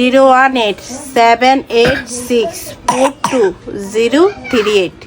Zero one eight seven eight six four two zero three eight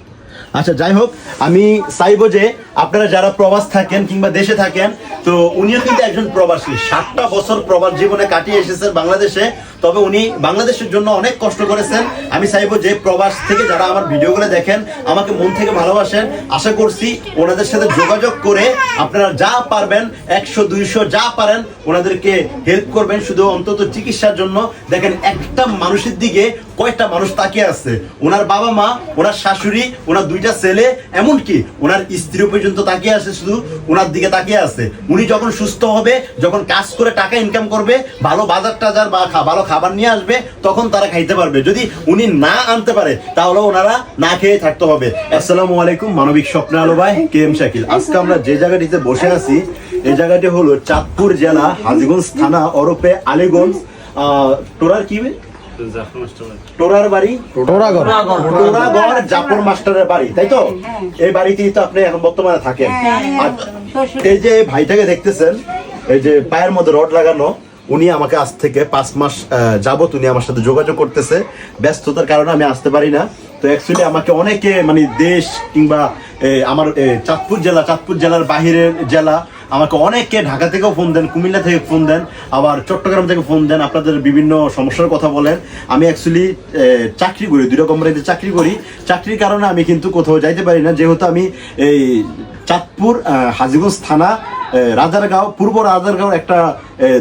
আচ্ছা যাই হোক, আমি চাইব যে আপনারা যারা প্রবাস থাকেন কিংবা দেশে থাকেন, তো উনিও কিন্তু একজন প্রবাসী। ষাটটা বছর প্রবাস জীবনে কাটিয়ে এসেছেন বাংলাদেশে, তবে উনি বাংলাদেশের জন্য অনেক কষ্ট করেছেন। আমি চাইব যে প্রবাস থেকে যারা আমার ভিডিওগুলো দেখেন, আমাকে মন থেকে ভালোবাসেন। আশা করছি ওনাদের সাথে যোগাযোগ করে আপনারা যা পারবেন, একশো, দুইশো যা পারেন, ওনাদেরকে হেল্প করবেন শুধু অন্তত চিকিৎসার জন্য। দেখেন, একটা মানুষের দিকে কয়টা মানুষ তাকিয়ে আছে। ওনার বাবা মা, ওনার শাশুড়ি, ওনার দুইটা ছেলে, এমনকি ওনার স্ত্রী পর্যন্ত তাকিয়ে আছে শুধু ওনার দিকে তাকিয়ে আছে। উনি যখন সুস্থ হবে, যখন কাজ করে টাকা ইনকাম করবে, ভালো বাজার টাজার বা ভালো খাবার নিয়ে আসবে, তখন তারা খাইতে পারবে। যদি উনি না আনতে পারে, তাহলে ওনারা না খেয়ে থাকতে হবে। আসসালামু আলাইকুম, মানবিক স্বপ্ন আলো ভাই কে এম শাকিল। আজকে আমরা যে জায়গাটিতে বসে আছি, এই জায়গাটি হলো চাঁদপুর জেলা, হাজিগঞ্জ থানা, ওরফে আলিগঞ্জ। টোরার কি টোরার বাড়ি? টোরাগড়। টোরাগড় জাফর মাস্টারের বাড়ি তাই তো? এই বাড়িতেই তো আপনি এখন বর্তমানে থাকেন। আর এই যে ভাইটাকে দেখতেছেন এই যে পায়ের মধ্যে রড লাগানো উনি আমাকে আজ থেকে পাঁচ মাস আহ, যাবত উনি আমার সাথে যোগাযোগ করতেছে। ব্যস্ততার কারণে আমি আসতে পারি না। তো অ্যাকচুয়ালি আমাকে অনেকে মানে দেশ কিংবা আমার চাঁদপুর জেলা চাঁদপুর জেলার বাহিরের জেলা আমাকে অনেকে ঢাকা থেকেও ফোন দেন, কুমিল্লা থেকে ফোন দেন, আবার চট্টগ্রাম থেকে ফোন দেন, আপনাদের বিভিন্ন সমস্যার কথা বলেন। আমি অ্যাকচুয়ালি চাকরি করি দুই কোম্পানিতে চাকরি করি। চাকরির কারণে আমি কিন্তু কোথাও যাইতে পারি না, যেহেতু আমি এই চাঁদপুর হাজিগঞ্জ থানা রাজারগাঁও, পূর্ব রাজারগাঁও একটা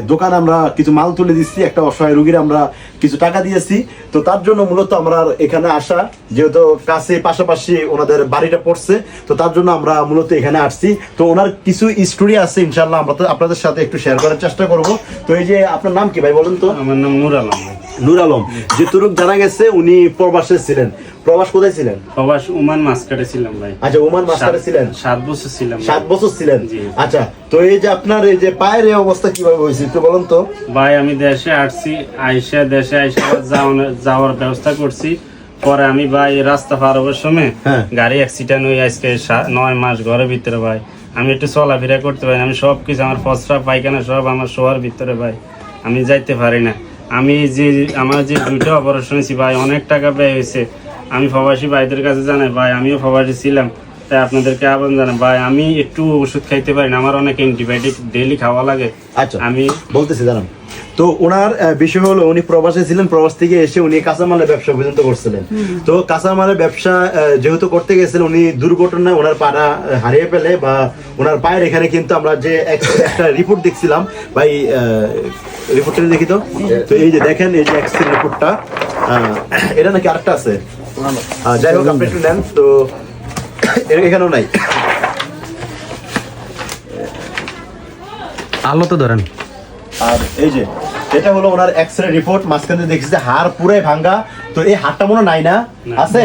দোকান আমরা কিছু মাল তুলে দিচ্ছি একটা অসহায় রুগীর আমরা কিছু টাকা দিয়েছি। তো তার জন্য মূলত আমরা এখানে আসা যেহেতু কাছে পাশাপাশি ওনাদের বাড়িটা পড়ছে তো তার জন্য আমরা মূলত এখানে আসছি। তো ওনার কিছু স্টোরি আছে ইনশাল্লাহ আমরা তো আপনাদের সাথে একটু শেয়ার করার চেষ্টা করব। তো এই যে আপনার নাম কি ভাই বলুন তো? আমার নাম নূর আলম। নূর আলম। যেটুক জানা গেছে উনি প্রবাসে ছিলেন। প্রবাস কোথায় ছিলেন? প্রবাস ওমান মাসকাটে ছিলাম ভাই। আচ্ছা ওমান সাত- ছিলেন। সাত বছর ছিলাম সাত বছর ছিলেন। আচ্ছা তো এই যে আপনার এই যে পায়ের অবস্থা কীভাবে হয়েছে একটু বলুন তো। ভাই আমি দেশে আসছি আইসা দেশে আইসা যাওয়ার- ব্যবস্থা করছি। পরে আমি ভাই রাস্তা পার হবার সময় হ্যাঁ। গাড়ি অ্যাক্সিডেন্ট হয়ে আজকে নয় মাস ঘরের ভিতরে ভাই। আমি একটু চলাফেরা করতে পারি আমি সব কিছু আমার ফসরা পায়খানা সব আমার শোয়ার ভিতরে ভাই। আমি যাইতে পারি না। আমি যে আমার যে দুইটা অপারেশন হয়েছি ভাই অনেক টাকা ব্যয় হয়েছে। আমি প্রবাসী ভাইদের কাছে জানাই ভাই আমিও প্রবাসী ছিলাম। তাই আপনাদেরকে আহ্বান জানাই। ভাই আমি একটু ওষুধ খাইতে পারি না। আমার অনেক অ্যান্টিবায়োটিক ডেলি খাওয়া লাগে। আচ্ছা আমি বলতেছি জানান। তো ওনার বিষয় হলো উনি প্রবাসে ছিলেন প্রবাস থেকে এসে উনি কাঁচামালের ব্যবসা পর্যন্ত করছিলেন। তো কাঁচামালের ব্যবসা যেহেতু করতে গেছিলেন উনি দুর্ঘটনায় ওনার পাটা আহ, হারিয়ে ফেলে বা ওনার পায়ের এখানে কিন্তু আমরা যে এক- একটা রিপোর্ট দেখছিলাম ভাই রিপোর্টটা দেখি তো? তো এই যে দেখেন এই যে এক্সরে রিপোর্টটা এটা নাকি আরেকটা আছে? যাই হোক আপনি একটু নেন। তো এখানেও নাই। আলো তো ধরেন। আর এই যে এটা হলো ওনার এক্স রে রিপোর্ট মাঝখানে দেখছি যে হাড় পুরাই ভাঙ্গা তো এই হাড়টা মনে হয় নাই না? আছে?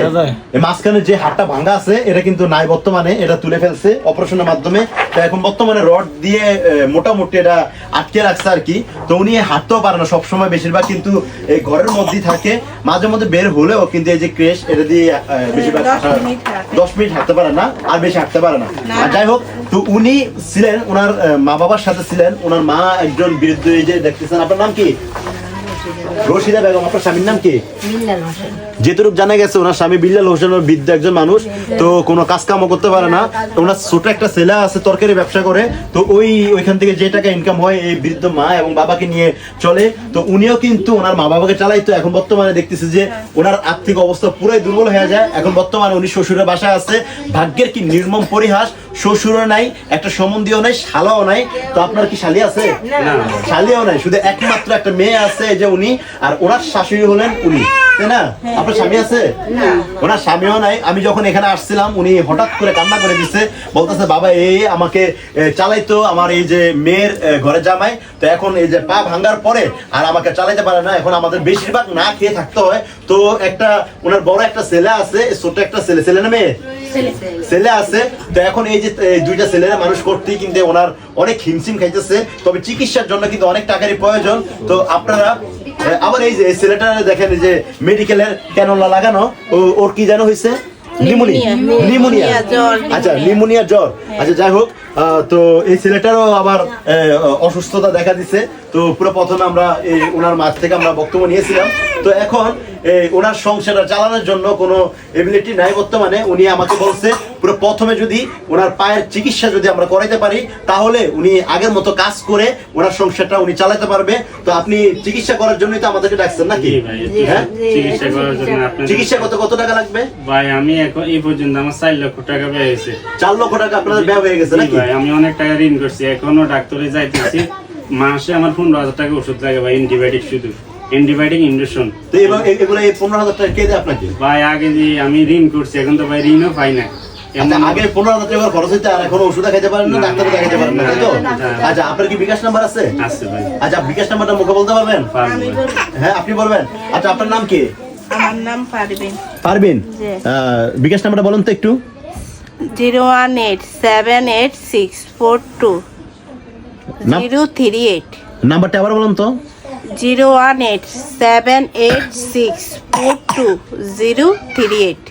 মাঝখানে যে হাড়টা ভাঙ্গা আছে এটা কিন্তু নাই বর্তমানে এটা তুলে ফেলছে অপারেশনের মাধ্যমে। তো এখন বর্তমানে রড দিয়ে মোটামুটি এটা আটকে রাখছে আর কি। তো উনি হাঁটতেও পারে না সবসময় বেশিরভাগ কিন্তু এই ঘরের মধ্যেই থাকে। মাঝে মধ্যে বের হলেও কিন্তু এই যে ক্রেশ এটা দিয়ে বেশিরভাগ দশ মিনিট দশ মিনিট হাঁটতে পারে না আর বেশি হাঁটতে পারে না। না। আর যাই হোক তো উনি ছিলেন ওনার মা বাবার সাথে ছিলেন ওনার মা একজন বিরুদ্ধে যে দেখতেছেন। আপনার নাম কি? রশিদা বেগম আপনার স্বামীর নাম কি? যেটুকু জানা গেছে ওনার স্বামী বিল্লাল হোসেন ওর বৃদ্ধ একজন মানুষ তো কোনো কাজ কামও করতে পারে না। তো ওনার ছোট একটা ছেলে আছে তরকারি ব্যবসা করে। তো ওই ওইখান থেকে যে টাকা ইনকাম হয় এই বৃদ্ধ মা এবং বাবাকে নিয়ে চলে। তো উনিও কিন্তু ওনার মা বাবাকে চালাইতো এখন বর্তমানে দেখতেছে যে ওনার আর্থিক অবস্থা পুরাই দুর্বল হয়ে যায়। এখন বর্তমানে উনি শ্বশুরের বাসায় আছে। ভাগ্যের কি নির্মম পরিহাস শ্বশুরও নাই একটা সম্বন্ধীয় নাই শালাও নাই। তো আপনার কি শালি আছে? না। শালিও নাই শুধু একমাত্র একটা মেয়ে আছে যে উনি আর ওনার শাশুড়ি হলেন উনি। তাই না? আপনার স্বামী আছে? ওনার স্বামীও নাই। আমি যখন এখানে আসছিলাম উনি হঠাৎ করে কান্না করে দিচ্ছে বলতেছে বাবা এই আমাকে চালাইতো আমার এই যে মেয়ের ঘরে জামাই। তো এখন এই যে পা ভাঙ্গার পরে আর আমাকে চালাইতে পারে না। এখন আমাদের বেশিরভাগ না খেয়ে থাকতে হয়। তো একটা ওনার বড় একটা ছেলে আছে ছোট একটা ছেলে। ছেলে না মেয়ে? ছেলে। আছে। তো এখন এই যে দুইটা ছেলেরা মানুষ করতেই কিন্তু ওনার অনেক হিমসিম খাইতেছে তবে চিকিৎসার জন্য কিন্তু অনেক টাকারই প্রয়োজন। তো আপনারা আবার এই যে ছেলেটা দেখেন যে মেডিকেলের ক্যানোলা লাগানো ওর কি যেন হয়েছে নিউমোনিয়া আচ্ছা জ্বর। আচ্ছা যাই হোক আহ, তো এই ছেলেটারও আবার অসুস্থতা দেখা দিচ্ছে তো পুরো প্রথমে আমরা এই ওনার মাছ থেকে আমরা বক্তব্য নিয়েছিলাম। তো এখন ওনার সংসারটা চালানোর জন্য কোনো এবিলিটি নাই বর্তমানে। উনি আমাকে বলছে পুরো প্রথমে যদি ওনার পায়ের চিকিৎসা যদি আমরা করাইতে পারি তাহলে উনি আগের মতো কাজ করে ওনার সংসারটা উনি চালাতে পারবে। তো আপনি চিকিৎসা করার জন্যই তো আমাদেরকে ডাকছেন নাকি? হ্যাঁ? চিকিৎসা করার জন্য চিকিৎসা কত কত টাকা লাগবে? ভাই আমি এখন এই পর্যন্ত আমার চার লক্ষ টাকা ব্যয় হয়েছে। চার লক্ষ টাকা আপনাদের ব্যয় হয়ে গেছে নাকি? ভাই আমি অনেক টাকা ঋণ করছি এখনও ডাক্তারে যাইতেছি। মাসে আমার পনেরো হাজার টাকা ওষুধ লাগে ভাই অ্যান্টিবায়োটিক শুধু। অ্যান্টিবায়োটিক ইঞ্জেকশন তো এবার এগুলো এই পনেরো হাজার টাকা কে দেয় আপনাকে? ভাই আগে যে আমি ঋণ করছি এখন তো ভাই ঋণও পাই না। আচ্ছা আগে পনেরো হাজার টাকা খরচ হইতে আর এখন ওষুধ খাইতে পারেন না ডাক্তার দেখাইতে পারেন না তাই তো। আচ্ছা আপনার কি বিকাশ নাম্বার আছে? আছে ভাই। আচ্ছা বিকাশ নাম্বারটা মুখে বলতে পারবেন। হ্যাঁ আপনি বলবেন। আচ্ছা আপনার নাম কি? আমার নাম পারবেন। পারবেন? বিকাশ নাম্বারটা বলুন তো একটু। Zero one eight seven eight six four two. Zero three eight. নাম্বারটা আবার বলুন তো। Zero one eight seven eight six four two zero three eight.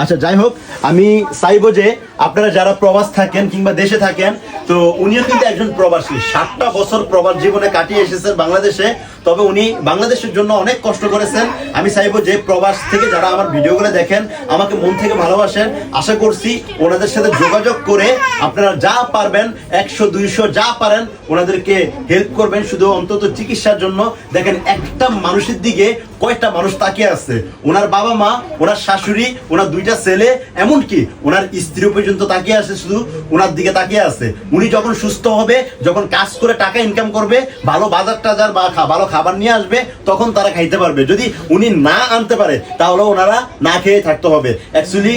আচ্ছা যাই হোক, আমি চাইব যে আপনারা যারা প্রবাস থাকেন কিংবা দেশে থাকেন, তো উনিও কিন্তু একজন প্রবাসী। ষাটটা বছর প্রবাস জীবনে কাটিয়ে এসেছেন বাংলাদেশে, তবে উনি বাংলাদেশের জন্য অনেক কষ্ট করেছেন। আমি চাইব যে প্রবাস থেকে যারা আমার ভিডিওগুলো দেখেন, আমাকে মন থেকে ভালোবাসেন। আশা করছি ওনাদের সাথে যোগাযোগ করে আপনারা যা পারবেন, একশো, দুইশো যা পারেন, ওনাদেরকে হেল্প করবেন শুধু অন্তত চিকিৎসার জন্য। দেখেন, একটা মানুষের দিকে কয়েকটা মানুষ তাকিয়ে আছে? ওনার বাবা মা, ওনার শাশুড়ি, ওনার দুইটা ছেলে, এমনকি ওনার স্ত্রী পর্যন্ত তাকিয়ে আছে, শুধু ওনার দিকে তাকিয়ে আছে। উনি যখন সুস্থ হবে, যখন কাজ করে টাকা ইনকাম করবে, ভালো বাজার টাজার বা ভালো খাবার নিয়ে আসবে, তখন তারা খাইতে পারবে। যদি উনি না আনতে পারে, তাহলে ওনারা না খেয়ে থাকতে হবে। অ্যাকচুয়ালি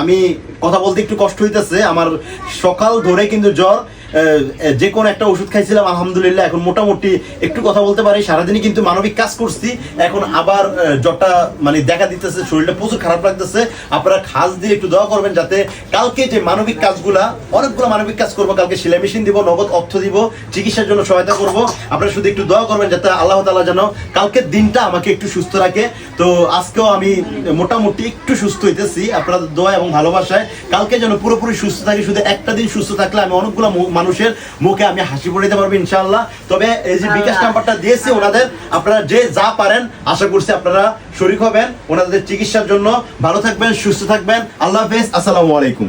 আমি কথা বলতে একটু কষ্ট হইতেছে। আমার সকাল ধরে কিন্তু জ্বর যে কোনো একটা ওষুধ খাইছিলাম, আলহামদুলিল্লাহ, এখন মোটামুটি একটু কথা বলতে পারি। সারাদিনই কিন্তু মানবিক কাজ করছি। এখন আবার জ্বরটা মানে দেখা দিতেছে, শরীরটা প্রচুর খারাপ লাগতেছে। আপনারা খাস দিয়ে একটু দোয়া করবেন যাতে কালকে যে মানবিক কাজগুলা, অনেকগুলো মানবিক কাজ করব, কালকে সেলাই মেশিন দিব, নগদ অর্থ দিব, চিকিৎসার জন্য সহায়তা করব। আপনারা শুধু একটু দোয়া করবেন যাতে আল্লাহ তালা যেন কালকের দিনটা আমাকে একটু সুস্থ রাখে। তো আজকেও আমি মোটামুটি একটু সুস্থ হইতেছি। আপনাদের দোয়া এবং ভালোবাসায় কালকে যেন পুরোপুরি সুস্থ থাকি, শুধু একটা দিন সুস্থ থাকলে আমি অনেকগুলো মানুষের মুখে আমি হাসি পড়িতে পারব ইনশাল্লাহ তবে এই যে বিকাশ নাম্বারটা দিয়েছি ওনাদের আপনারা যে যা পারেন আশা করছি আপনারা শরীর হবেন। ওনাদের চিকিৎসার জন্য ভালো থাকবেন সুস্থ থাকবেন। আল্লাহ হাফেজ আসসালামু আলাইকুম।